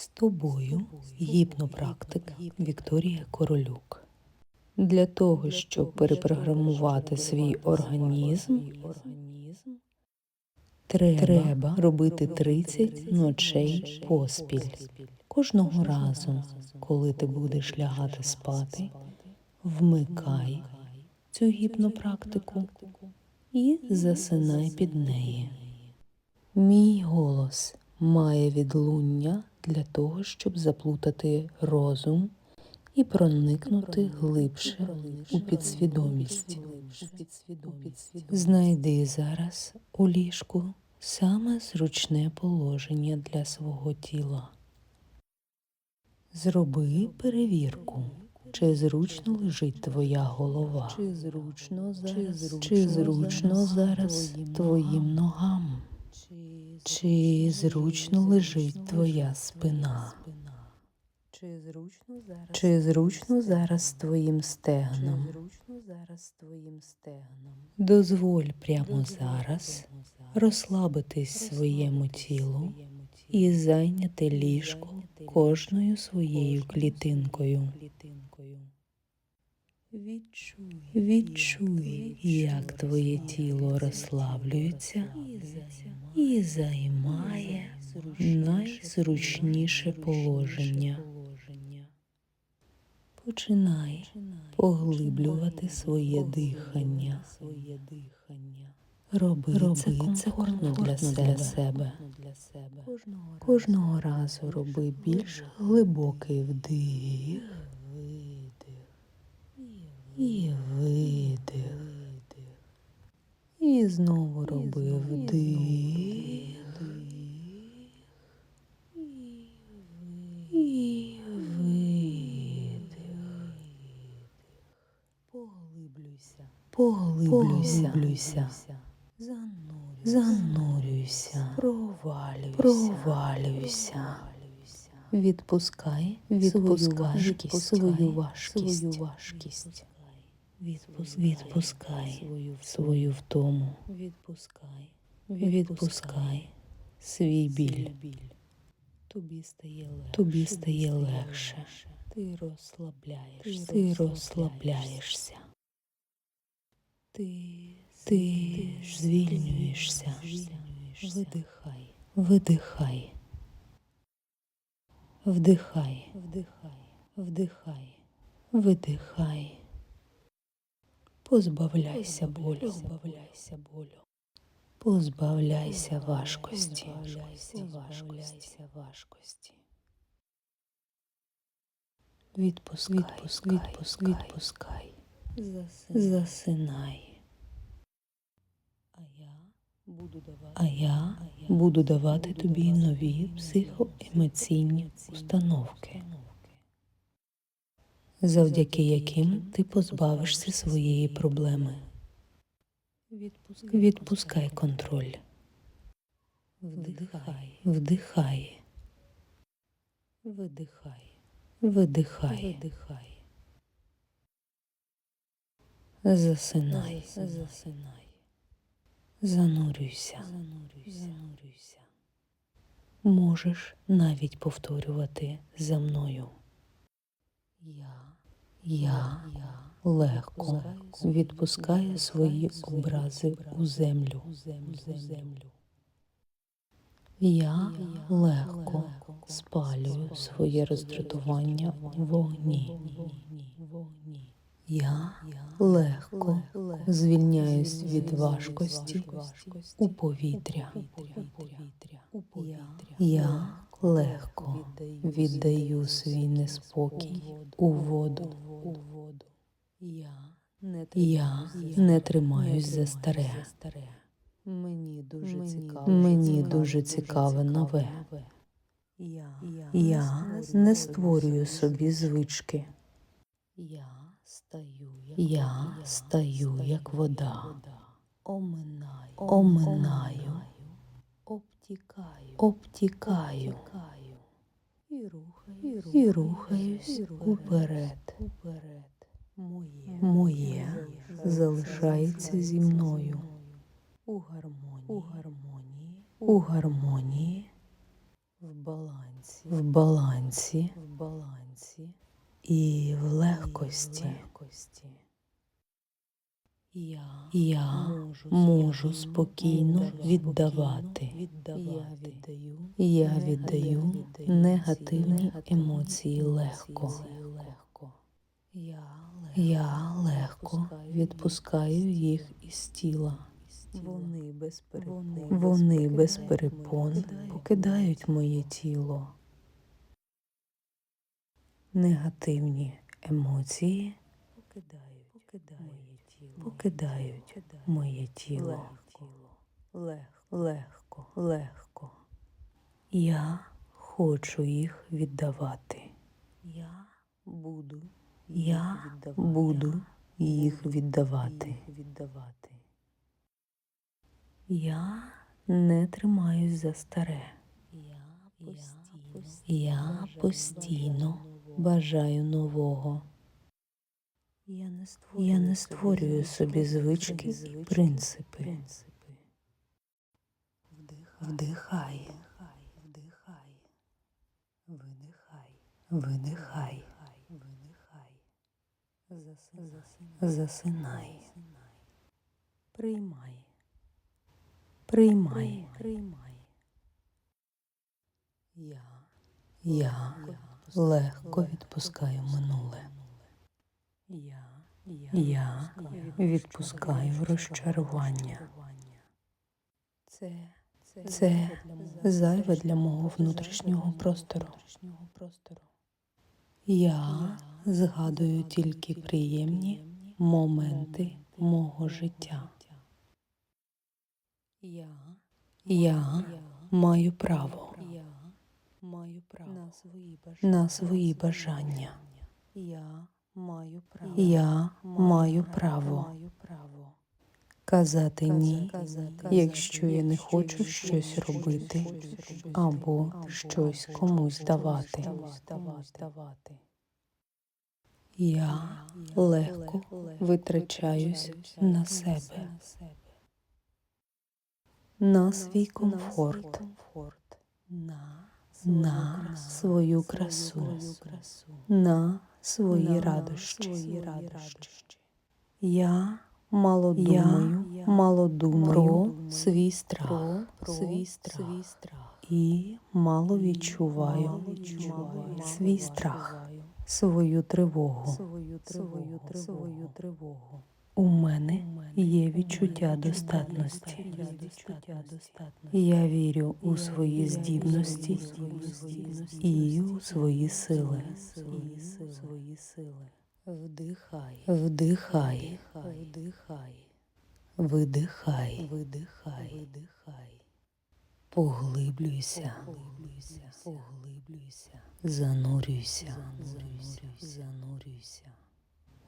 З тобою гіпнопрактик Вікторія Королюк. Для того, щоб перепрограмувати свій організм, треба робити 30 ночей поспіль. Кожного разу, коли ти будеш лягати спати, вмикай цю гіпнопрактику і засинай під неї. Мій голос має відлуння для того, щоб заплутати розум і проникнути глибше у підсвідомість. Знайди зараз у ліжку саме зручне положення для свого тіла. Зроби перевірку, чи зручно лежить твоя голова, чи зручно зараз, чи зручно зараз твоїм ногам, чи зручно лежить твоя спина, Чи зручно зараз? твоїм стегном? Дозволь прямо зараз розслабитись своєму тілу і зайняти ліжко кожною своєю клітинкою. Відчуй, як твоє тіло розслаблюється і займає найзручніше положення. Починай поглиблювати своє дихання. Роби, Роби це комфортно для. Для себе. Кожного, разу роби більш глибокий вдих. І видих. І знову роби вдих і видих. Поглиблюйся. Поглиблюйся. Занурюйся. занурюйся, Провалюйся. провалюйся. Відпускай, відпускай Відпускай свою важкість. Свою важкість. Відпускай, відпускай свою втому. Відпускай. Відпускай свій біль. біль. Тобі стає легше. Тобі стає легше. Ти розслабляєшся. Ти розслабляєшся. Ти, Ти звільнюєшся. Видихай. Видихай. Вдихай. Вдихай. Вдихай. Видихай. Позбавляйся болю. Позбавляйся болю. Позбавляйся важкості. Позбавляйся важкості. важкості. Відпускай, Відпускай, відпускай, відпускай. Засинай. Засинай. А я буду давати. А я буду давати тобі нові психоемоційні установки, завдяки яким ти позбавишся своєї проблеми. Відпускай. Контроль. Вдихай. Вдихай. Видихай. Видихай. Видихай. Засинай. Засинай. Занурюйся. Занурюйся. Занурюйся. Можеш навіть повторювати за мною. Я. Я легко відпускаю свої образи у землю. Я легко спалюю своє роздратування у вогні. Я легко звільняюсь від важкості. У повітря. Я легко віддаю свій неспокій у воду. Я не тримаюсь за старе. Мені дуже Мені цікаво. Мені дуже цікаве нове. Я, не створюю собі звички. Я стаю, як вода. Оминаю, обтікаю, обтікаю. Обтікаю. І рухаю, і рухаюсь і уперед. уперед. Моє, Моє залишається зі мною. У гармонії, у гармонії, у гармонії, в балансі, в балансі. В балансі. І в легкості. Я, можу спокійно віддавати. Я віддаю негативні емоції легко. Я легко, відпускаю їх із тіла. Вони без перепон, Вони без перепон покидають моє тіло. Негативні емоції покидають моє тіло. легко, легко. Я хочу їх віддавати. Я буду Я буду їх віддавати. віддавати. Я не тримаюсь за старе. Я постійно, бажаю нового. Я не створюю, Я не створюю собі звички і принципи. принципи. Вдихай, вдихай, видихай, видихай, засинай, приймай, приймай. приймай. Я. Я легко відпускаю минуле. Я, Я відпускаю розчарування. Це, зайве для мого внутрішнього простору. Я згадую тільки приємні моменти мого життя. Я маю право на свої бажання. Маю право. Я маю право казати ні, якщо я не хочу щось робити або щось комусь давати. Я легко витрачаюсь на себе, на свій комфорт. На, свою красу. на свої радощі. Я мало думаю, я мало думаю про свій страх Про свій страх і мало відчуваю Мало відчуваю свій страх, свою тривогу. Свою тривогу. Свою тривогу. У мене є відчуття достатності. Я вірю у свої здібності і у свої сили. Вдихай, Вдихай, вдихай, видихай, видихай, видихай. поглиблюйся, Поглиблюйся, занурюйся, занурюйся.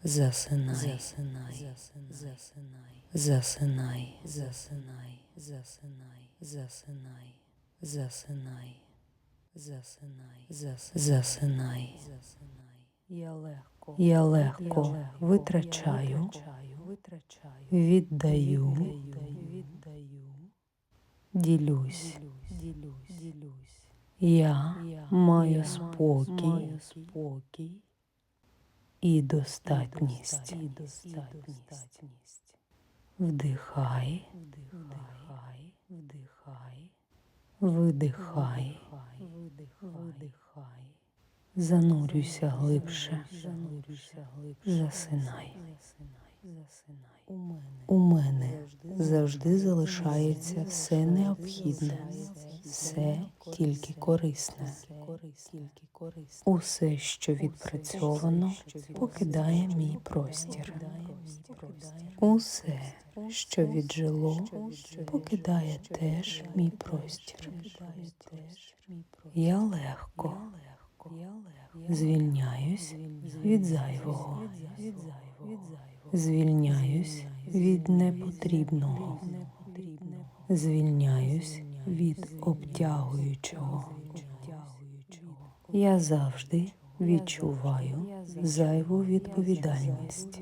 Засинай, Засинай, засинай, засинай, засинай, засинай, засинай, засинай, засинай, засинай. Я легко, Я легко витрачаю, віддаю, ділюсь. ділюсь, ділюсь. Я маю спокій і достатність. Вдихай, Вдихай, вдихай, видихай, видихай, занурюйся глибше, засинай. У мене завжди залишається все необхідне, все тільки корисне. Усе, що відпрацьовано, покидає мій простір. Усе, що віджило, покидає теж мій простір. Я легко звільняюсь від зайвого, звільняюсь від непотрібного, звільняюсь від обтягуючого. Я завжди відчуваю зайву відповідальність.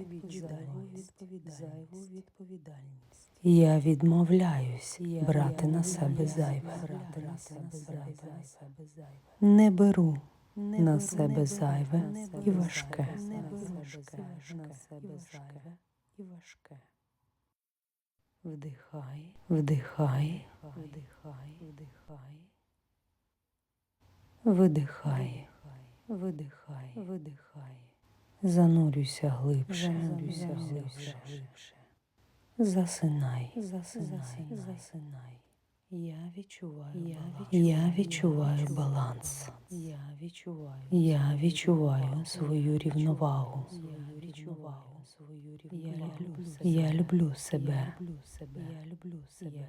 Я відмовляюсь брати на себе зайве. Не беру на себе зайве і важке. Вдихай, вдихай, Вдихай, вдихай, видихай, видихай, видихай. занурюйся глибше, Занурюйся глибше. засинай. Засинай, засинай. Я відчуваю Я баланс. Я відчуваю баланс. Я відчуваю. Я відчуваю свою рівновагу. Я відчуваю свою рівновагу. люблю себе. Я люблю себе. Я люблю себе. Я люблю себе.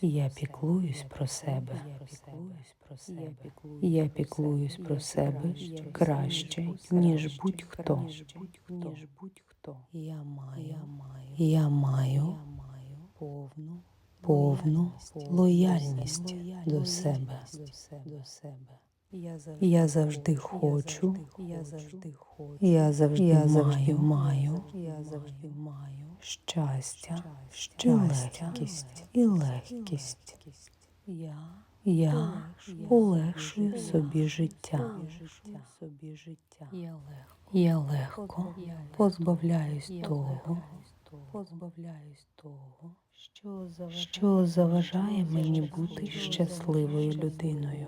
Я піклуюсь про себе. Я піклуюсь про себе. Краще, ніж будь-хто. Я маю, Я маю я маю повну, лояльність до себе. Я завжди, хочу, я завжди хочу, я завжди я завжди маю, маю я завжди маю щастя, щастя, легкість, і легкість. Я Я полегшую собі життя. Я легко позбавляюсь того, позбавляюсь того, що заважає, мені бути щасливою людиною.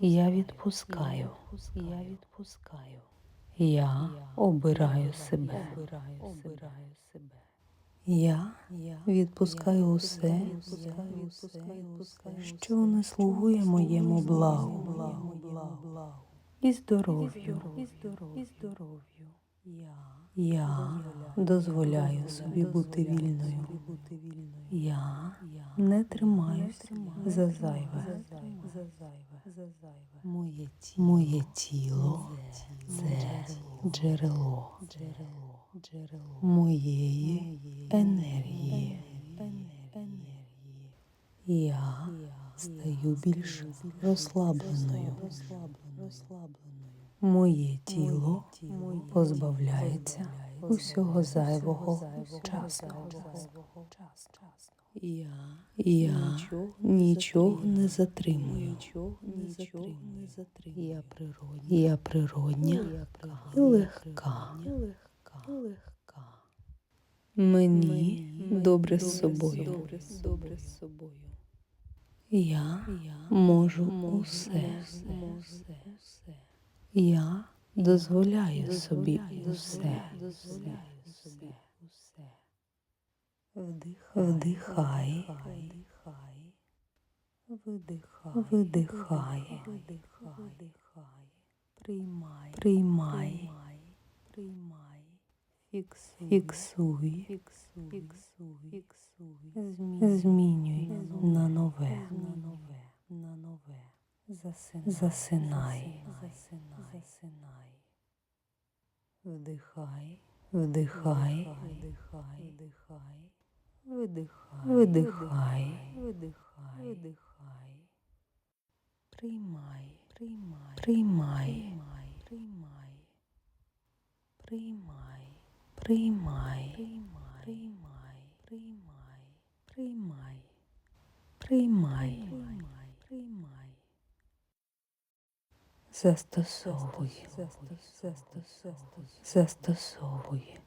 Я відпускаю. Я відпускаю. Я обираю себе. Я відпускаю усе, що не слугує моєму благу. моєму благу. і здоров'ю. Я дозволяю собі бути вільною. Я не тримаюсь за зайве. за зайве. За зайве. За зайве. Моє тіло. Це джерело моєї енергії. Я стаю більш розслабленою. Моє тіло позбавляється усього зайвого часу. часу. Я Я нічого не затримую. Я природня. І легка. Мені добре з собою. Я можу усе. Я дозволяю собі усе. Вдихай. Видихай. Приймай. приймай, Приймай. Фіксуй. Фіксуй. Фіксуй. змінюй на нове. На нове. На нове. Засинай. Засинай. Засинай. Вдихай. Вдихай, Вдихай. Вдихай. Видихай. видихай, Видихай. Видихай. Приймай. Приймай. приймай, Приймай. Приймай. приймай, Приймай. Приймай. Приймай. приймай, Приймай. Приймай. Застосовуй, застосовує, застосовуй,